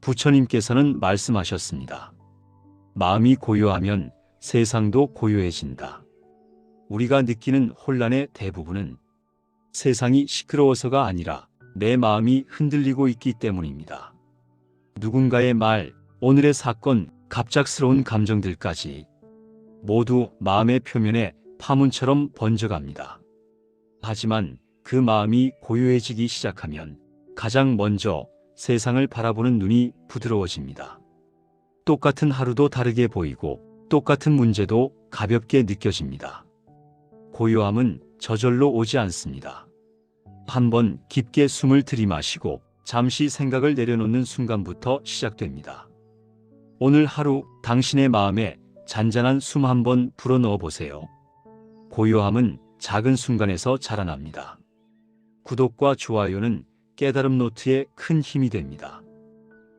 부처님께서는 말씀하셨습니다. 마음이 고요하면 세상도 고요해진다. 우리가 느끼는 혼란의 대부분은 세상이 시끄러워서가 아니라 내 마음이 흔들리고 있기 때문입니다. 누군가의 말, 오늘의 사건, 갑작스러운 감정들까지 모두 마음의 표면에 파문처럼 번져갑니다. 하지만 그 마음이 고요해지기 시작하면 가장 먼저 세상을 바라보는 눈이 부드러워집니다. 똑같은 하루도 다르게 보이고 똑같은 문제도 가볍게 느껴집니다. 고요함은 저절로 오지 않습니다. 한번 깊게 숨을 들이마시고 잠시 생각을 내려놓는 순간부터 시작됩니다. 오늘 하루 당신의 마음에 잔잔한 숨 한번 불어넣어 보세요. 고요함은 작은 순간에서 자라납니다. 구독과 좋아요는 깨달음 노트에 큰 힘이 됩니다.